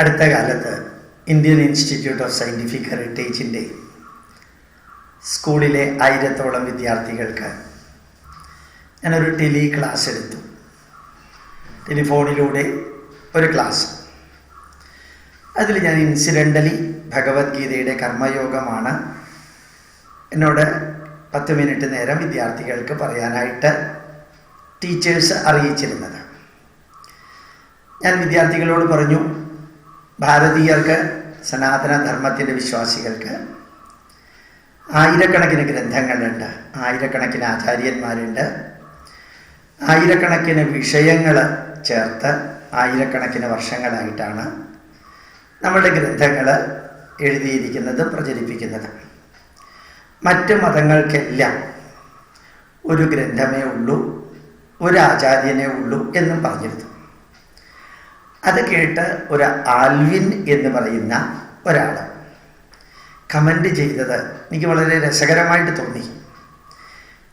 അടുത്ത കാലത്ത് Indian institute of scientific ഹെറിറ്റേജിന്റെ സ്കൂളിലെ ആയിരത്തോളം വിദ്യാർത്ഥികൾക്ക് ഞാനൊരു ടെലി ക്ലാസ് എടുത്തു. ടെലിഫോണിലൂടെ ഒരു ക്ലാസ്. അതിൽ ഞാൻ ഇൻസിഡന്റലി ഭഗവത്ഗീതയുടെ കർമ്മയോഗമാണ് എന്നോട് പത്ത് മിനിറ്റ് നേരം വിദ്യാർത്ഥികൾക്ക് പറയാനായിട്ട് ടീച്ചേഴ്സ് അറിയിച്ചിരുന്നത്. ഞാൻ വിദ്യാർത്ഥികളോട് പറഞ്ഞു ഭാരതീയർക്ക് സനാതന ധർമ്മത്തിന്റെ വിശ്വാസികൾക്ക് ആയിരക്കണക്കിന് ഗ്രന്ഥങ്ങളുണ്ട് ആയിരക്കണക്കിന് ആചാര്യന്മാരുണ്ട്. ആയിരക്കണക്കിന് വിഷയങ്ങൾ ചേർത്ത് ആയിരക്കണക്കിന് വർഷങ്ങളായിട്ടാണ് നമ്മുടെ ഗ്രന്ഥങ്ങൾ എഴുതിയിരിക്കുന്നത് പ്രചരിപ്പിക്കുന്നത്. മറ്റ് മതങ്ങൾക്കെല്ലാം ഒരു ഗ്രന്ഥമേ ഉള്ളൂ ഒരു ആചാര്യനേ ഉള്ളൂ എന്നും പറഞ്ഞിരുന്നു. അത് കേട്ട് ഒരു ആൽവിൻ എന്ന് പറയുന്ന ഒരാൾ കമന്റ് ചെയ്തത് എനിക്ക് വളരെ രസകരമായിട്ട് തോന്നി.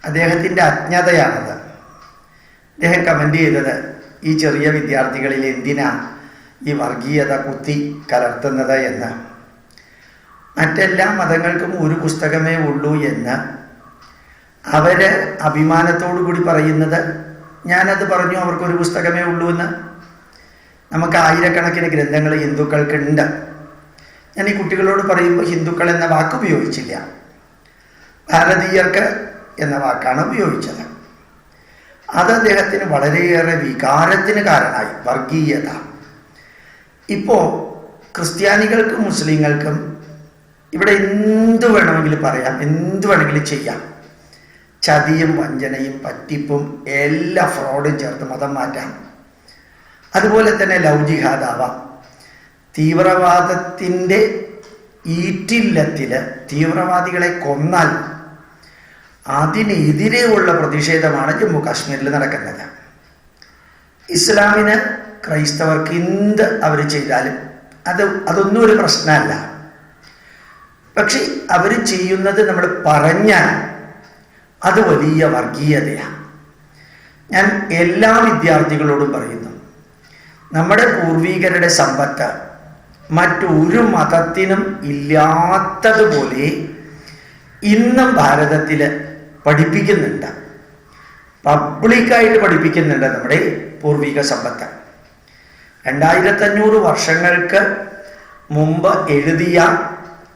അദ്ദേഹത്തിന്റെ അജ്ഞതയാണത്. അദ്ദേഹം കമന്റ് ചെയ്തത് ഈ ചെറിയ വിദ്യാർത്ഥികളിൽ എന്തിനാ ഈ വർഗീയത കുത്തി കലർത്തുന്നത് എന്ന്? മറ്റെല്ലാ മതങ്ങൾക്കും ഒരു പുസ്തകമേ ഉള്ളൂ എന്ന്. അവർ അഭിമാനത്തോടു കൂടി പറയുന്നത് ഞാനത് പറഞ്ഞു അവർക്കൊരു പുസ്തകമേ ഉള്ളൂ എന്ന്. നമുക്ക് ആയിരക്കണക്കിന് ഗ്രന്ഥങ്ങൾ ഹിന്ദുക്കൾക്കുണ്ട്. ഞാൻ ഈ കുട്ടികളോട് പറയുമ്പോൾ ഹിന്ദുക്കൾ എന്ന വാക്ക് ഉപയോഗിച്ചില്ല. ഭാരതീയർക്ക് എന്ന വാക്കാണ് ഉപയോഗിച്ചത്. അത് അദ്ദേഹത്തിന് വളരെയേറെ വികാരത്തിന് കാരണമായി വർഗീയത. ഇപ്പോൾ ക്രിസ്ത്യാനികൾക്കും മുസ്ലിങ്ങൾക്കും ഇവിടെ എന്ത് വേണമെങ്കിലും പറയാം എന്ത് വേണമെങ്കിലും ചെയ്യാം. ചതിയും വഞ്ചനയും പറ്റിപ്പും എല്ലാ ഫ്രോഡും ചേർത്ത് മതം മാറ്റാം. അതുപോലെ തന്നെ ജിഹാദാവാം തീവ്രവാദത്തിന്റെ ഈറ്റില്ലത്തിൽ തീവ്രവാദികളെ കൊന്നാൽ അതിനെതിരെയുള്ള പ്രതിഷേധമാണ് ജമ്മു കാശ്മീരിൽ നടക്കുന്നത്. ഇസ്ലാമിന് ക്രൈസ്തവർക്ക് എന്ത് അവർ ചെയ്താലും അത് അതൊന്നും ഒരു പ്രശ്നമല്ല. പക്ഷെ അവർ ചെയ്യുന്നത് നമ്മൾ പറഞ്ഞാൽ അത് വലിയ വർഗീയതയാണ്. ഞാൻ എല്ലാ വിദ്യാർത്ഥികളോടും പറയുന്നു നമ്മുടെ പൂർവീകരുടെ സമ്പത്ത് മറ്റൊരു മതത്തിനും ഇല്ലാത്തതുപോലെ ഇന്നും ഭാരതത്തിൽ പഠിപ്പിക്കുന്നുണ്ട്. പബ്ലിക്കായിട്ട് പഠിപ്പിക്കുന്നുണ്ട് നമ്മുടെ പൂർവിക സമ്പത്ത്. രണ്ടായിരത്തഞ്ഞൂറ് വർഷങ്ങൾക്ക് മുമ്പ് എഴുതിയ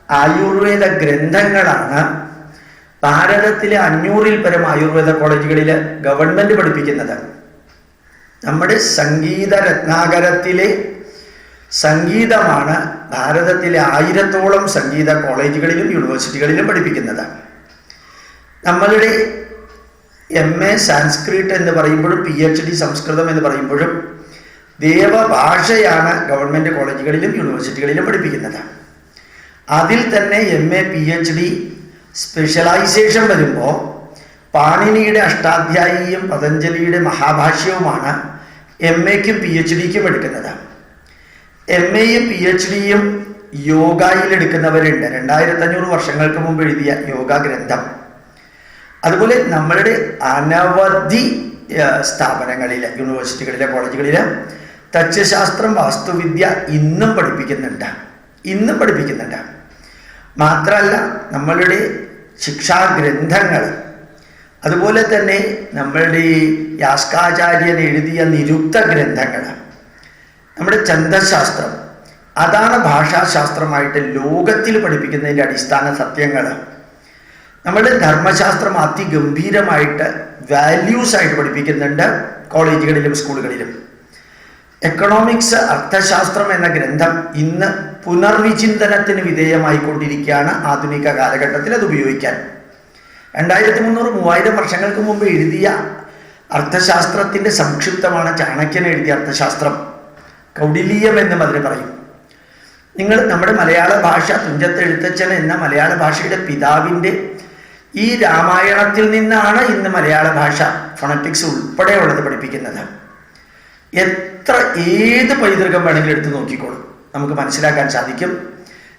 ആയുർവേദ ഗ്രന്ഥങ്ങളാണ് ഭാരതത്തിലെ അഞ്ഞൂറിൽ പരം ആയുർവേദ കോളേജുകളിൽ ഗവൺമെന്റ് പഠിപ്പിക്കുന്നത്. നമ്മുടെ സംഗീത രത്നാകരത്തിലെ സംഗീതമാണ് ഭാരതത്തിലെ ആയിരത്തോളം സംഗീത കോളേജുകളിലും യൂണിവേഴ്സിറ്റികളിലും പഠിപ്പിക്കുന്നത്. നമ്മളുടെ എം എ സാൻസ്ക്രിറ്റ് എന്ന് പറയുമ്പോഴും പി എച്ച് ഡി സംസ്കൃതം എന്ന് പറയുമ്പോഴും ദേവഭാഷയാണ് ഗവൺമെന്റ് കോളേജുകളിലും യൂണിവേഴ്സിറ്റികളിലും പഠിപ്പിക്കുന്നത്. അതിൽ തന്നെ M A P H D specialisation വരുമ്പോൾ പാണിനിയുടെ അഷ്ടാധ്യായിയും പതഞ്ജലിയുടെ മഹാഭാഷ്യവുമാണ് എം എക്കും പി എച്ച് ഡിക്കും എടുക്കുന്നത്. എം എയും പി എച്ച് ഡിയും യോഗയിൽ എടുക്കുന്നവരുണ്ട്. രണ്ടായിരത്തി അഞ്ഞൂറ് വർഷങ്ങൾക്ക് മുമ്പ് എഴുതിയ യോഗ ഗ്രന്ഥം. അതുപോലെ നമ്മളുടെ അനവധി സ്ഥാപനങ്ങളിൽ യൂണിവേഴ്സിറ്റികളിലെ കോളേജുകളിൽ തച്ഛശാസ്ത്രം വാസ്തുവിദ്യ ഇന്നും പഠിപ്പിക്കുന്നുണ്ട്. ഇന്നും പഠിപ്പിക്കുന്നുണ്ട്. മാത്രമല്ല നമ്മളുടെ ശിക്ഷാഗ്രന്ഥങ്ങൾ അതുപോലെ തന്നെ നമ്മളുടെ ഈ യാസ്കാചാര്യൻ എഴുതിയ നിരുക്ത ഗ്രന്ഥങ്ങൾ. നമ്മുടെ ഛന്ദശാസ്ത്രം. അതാണ് ഭാഷാശാസ്ത്രമായിട്ട് ലോകത്തിൽ പഠിപ്പിക്കുന്നതിന്റെ അടിസ്ഥാന സത്യങ്ങൾ. നമ്മുടെ ധർമ്മശാസ്ത്രം അതിഗംഭീരമായിട്ട് വാല്യൂസ് ആയിട്ട് പഠിപ്പിക്കുന്നുണ്ട് കോളേജുകളിലും സ്കൂളുകളിലും. എക്കണോമിക്സ് അർത്ഥശാസ്ത്രം എന്ന ഗ്രന്ഥം ഇന്ന് പുനർവിചിന്തനത്തിന് വിധേയമായിക്കൊണ്ടിരിക്കുകയാണ് ആധുനിക കാലഘട്ടത്തിൽ അത് ഉപയോഗിക്കാൻ. രണ്ടായിരത്തി മുന്നൂറ് മൂവായിരം വർഷങ്ങൾക്ക് മുമ്പ് എഴുതിയ അർത്ഥശാസ്ത്രത്തിന്റെ സംക്ഷിപ്തമാണ് ചാണക്യൻ എഴുതിയ അർത്ഥശാസ്ത്രം. കൗടിലീയം എന്ന് അതിന് പറയും. നിങ്ങൾ നമ്മുടെ മലയാള ഭാഷ തുഞ്ചത്ത് എഴുത്തച്ഛൻ എന്ന മലയാള ഭാഷയുടെ പിതാവിന്റെ ഈ രാമായണത്തിൽ നിന്നാണ് ഇന്ന് മലയാള ഭാഷ ഫൊണറ്റിക്സ് ഉൾപ്പെടെയുള്ളത് പഠിപ്പിക്കുന്നത്. എത്ര ഏത് പൈതൃകം വേണമെങ്കിലും എടുത്ത് നോക്കിക്കോളും. നമുക്ക് മനസ്സിലാക്കാൻ സാധിക്കും.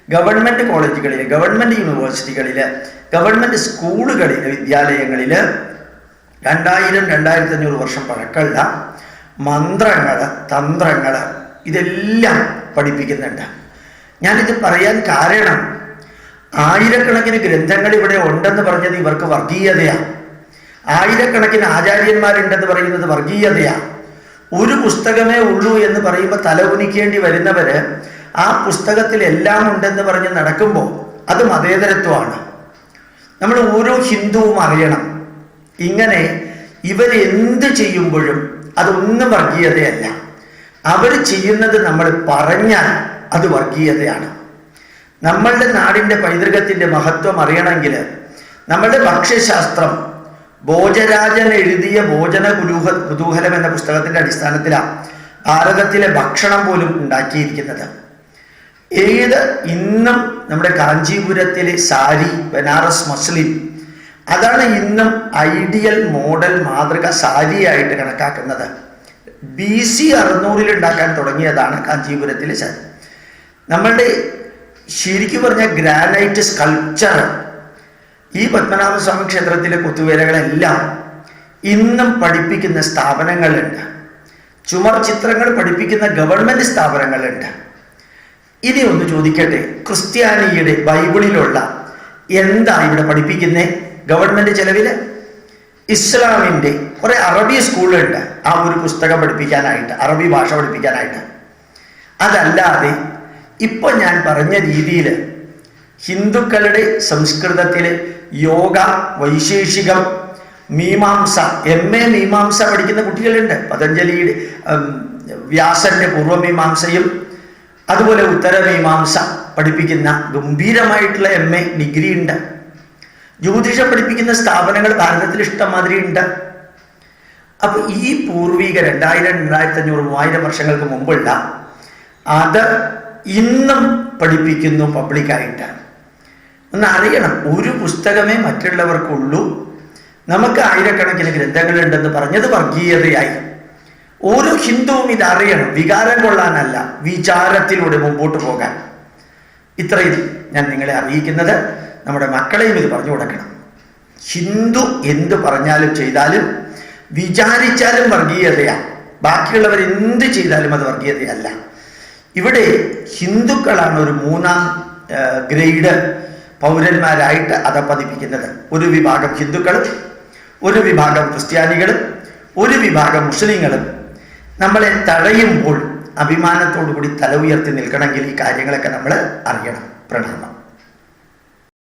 ഗവൺമെന്റ് കോളേജുകളിൽ ഗവൺമെന്റ് യൂണിവേഴ്സിറ്റികളിൽ ഗവൺമെന്റ് സ്കൂളുകളിൽ വിദ്യാലയങ്ങളിൽ രണ്ടായിരം രണ്ടായിരത്തി അഞ്ഞൂറ് വർഷം പഴക്കമുള്ള മന്ത്രങ്ങൾ തന്ത്രങ്ങൾ ഇതെല്ലാം പഠിപ്പിക്കുന്നുണ്ട്. ഞാനിത് പറയാൻ കാരണം ആയിരക്കണക്കിന് ഗ്രന്ഥങ്ങൾ ഇവിടെ ഉണ്ടെന്ന് പറഞ്ഞത് ഇവർക്ക് വർഗീയതയാണ് ആയിരക്കണക്കിന് ആചാര്യന്മാരുണ്ടെന്ന് പറയുന്നത് വർഗീയതയാണ് ഒരു പുസ്തകമേ ഉള്ളൂ എന്ന് പറയുമ്പോൾ തല വരുന്നവർ ആ പുസ്തകത്തിൽ എല്ലാം ഉണ്ടെന്ന് പറഞ്ഞ് നടക്കുമ്പോൾ അത് മതേതരത്വമാണ്. നമ്മൾ ഓരോ ഹിന്ദുവും അറിയണം. ഇങ്ങനെ ഇവരെന്ത് ചെയ്യുമ്പോഴും അതൊന്നും വർഗീയതയല്ല. അവർ ചെയ്യുന്നത് നമ്മൾ പറഞ്ഞാൽ അത് വർഗീയതയാണ്. നമ്മളുടെ നാടിന്റെ പൈതൃകത്തിന്റെ മഹത്വം അറിയണമെങ്കിൽ നമ്മളുടെ ഭക്ഷ്യശാസ്ത്രം ഭോജരാജൻ എഴുതിയ ഭോജന കുലൂഹ കുതൂഹലം എന്ന പുസ്തകത്തിന്റെ അടിസ്ഥാനത്തിലാണ് ഭാരതത്തിലെ ഭക്ഷണം പോലും ഉണ്ടാക്കിയിരിക്കുന്നത്. ഏത് ഇന്നും നമ്മുടെ കാഞ്ചീപുരത്തിലെ സാരി ബനാറസ് മസ്ലിം അതാണ് ഇന്നും ഐഡിയൽ മോഡൽ മാതൃക സാരിയായിട്ട് കണക്കാക്കുന്നത്. ബി സി അറുന്നൂറിൽ ഉണ്ടാക്കാൻ തുടങ്ങിയതാണ് കാഞ്ചീപുരത്തിലെ സാരി. നമ്മളുടെ ശരിക്കും പറഞ്ഞ ഗ്രാനൈറ്റ് സ്കൾപ്ചർ ഈ പത്മനാഭസ്വാമി ക്ഷേത്രത്തിലെ കുത്തുവേലകളെല്ലാം ഇന്നും പഠിപ്പിക്കുന്ന സ്ഥാപനങ്ങളുണ്ട്. ചുമർ ചിത്രങ്ങൾ പഠിപ്പിക്കുന്ന ഗവൺമെന്റ് സ്ഥാപനങ്ങളുണ്ട്. ഇനി ഒന്ന് ചോദിക്കട്ടെ ക്രിസ്ത്യാനിയുടെ ബൈബിളിലുള്ള എന്താ ഇവിടെ പഠിപ്പിക്കുന്നത് ഗവൺമെന്റ് ചെലവിൽ? ഇസ്ലാമിന്റെ കുറെ അറബി സ്കൂളുണ്ട് ആ ഒരു പുസ്തകം പഠിപ്പിക്കാനായിട്ട് അറബി ഭാഷ പഠിപ്പിക്കാനായിട്ട്. അതല്ലാതെ ഇപ്പൊ ഞാൻ പറഞ്ഞ രീതിയിൽ ഹിന്ദുക്കളുടെ സംസ്കൃതത്തിൽ യോഗ വൈശേഷികം മീമാംസ എം എ മീമാംസ പഠിക്കുന്ന കുട്ടികളുണ്ട്. പതഞ്ജലിയുടെ വ്യാസന്റെ പൂർവമീമാംസയും അതുപോലെ ഉത്തരമീമാംസ പഠിപ്പിക്കുന്ന ഗംഭീരമായിട്ടുള്ള എം എ ഡിഗ്രി ഉണ്ട്. ജ്യോതിഷം പഠിപ്പിക്കുന്ന സ്ഥാപനങ്ങൾ ഭാരതത്തിൽ ഇഷ്ടംമാതിരി ഉണ്ട്. അപ്പൊ ഈ പൂർവിക രണ്ടായിരം രണ്ടായിരത്തി അഞ്ഞൂറ് മൂവായിരം വർഷങ്ങൾക്ക് മുമ്പുള്ള അത് ഇന്നും പഠിപ്പിക്കുന്നു പബ്ലിക്കായിട്ട് ഒന്ന് അറിയണം ഒരു പുസ്തകമേ മറ്റുള്ളവർക്കുള്ളൂ. നമുക്ക് ആയിരക്കണക്കിന് ഗ്രന്ഥങ്ങളുണ്ടെന്ന് പറഞ്ഞത് വർഗീയതയായി. ഓരോ ഹിന്ദുവും ഇത് അറിയണം. വികാരം കൊള്ളാനല്ല. വിചാരത്തിലൂടെ മുമ്പോട്ട് പോകാൻ. ഇത്രയും ഞാൻ നിങ്ങളെ അറിയിക്കുന്നത്. നമ്മുടെ മക്കളെയും ഇത് പറഞ്ഞു കൊടുക്കണം. ഹിന്ദു എന്ത് പറഞ്ഞാലും ചെയ്താലും വിചാരിച്ചാലും വർഗീയതയാണ് ബാക്കിയുള്ളവർ എന്ത് ചെയ്താലും അത് വർഗീയതയല്ല. ഇവിടെ ഹിന്ദുക്കളാണ് ഒരു മൂന്നാം ഗ്രേഡ് പൗരന്മാരായിട്ട് അധപ്പതിപ്പിക്കുന്നത് ഒരു വിഭാഗം ഹിന്ദുക്കളും ഒരു വിഭാഗം ക്രിസ്ത്യാനികളും ഒരു വിഭാഗം മുസ്ലിങ്ങളും. നമ്മളെ തഴയുമ്പോൾ അഭിമാനത്തോടു കൂടി തല ഉയർത്തി നിൽക്കണമെങ്കിൽ ഈ കാര്യങ്ങളൊക്കെ നമ്മൾ അറിയണം. പ്രണാമം.